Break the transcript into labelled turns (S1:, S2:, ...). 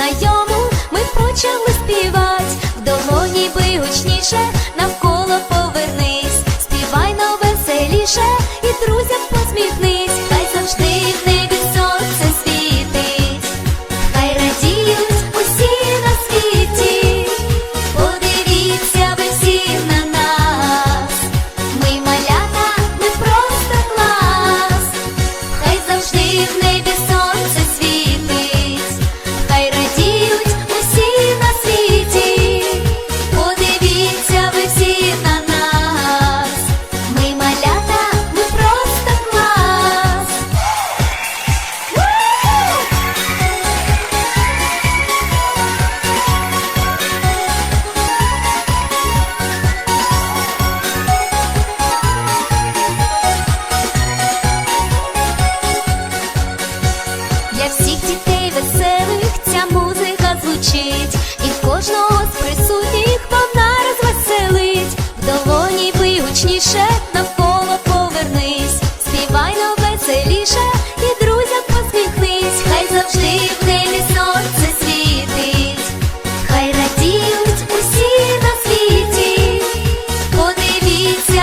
S1: пісеньку знайому ми почали співать. В долоні бий гучніше, навколо повернись. Співай но веселіше і друзям посміхнись. Хай завжди в небі сонце світить. Хай радіють усі на світі, подивіться ви всі на нас. Ми малята, ми просто клас. Хай завжди в небі Подивіться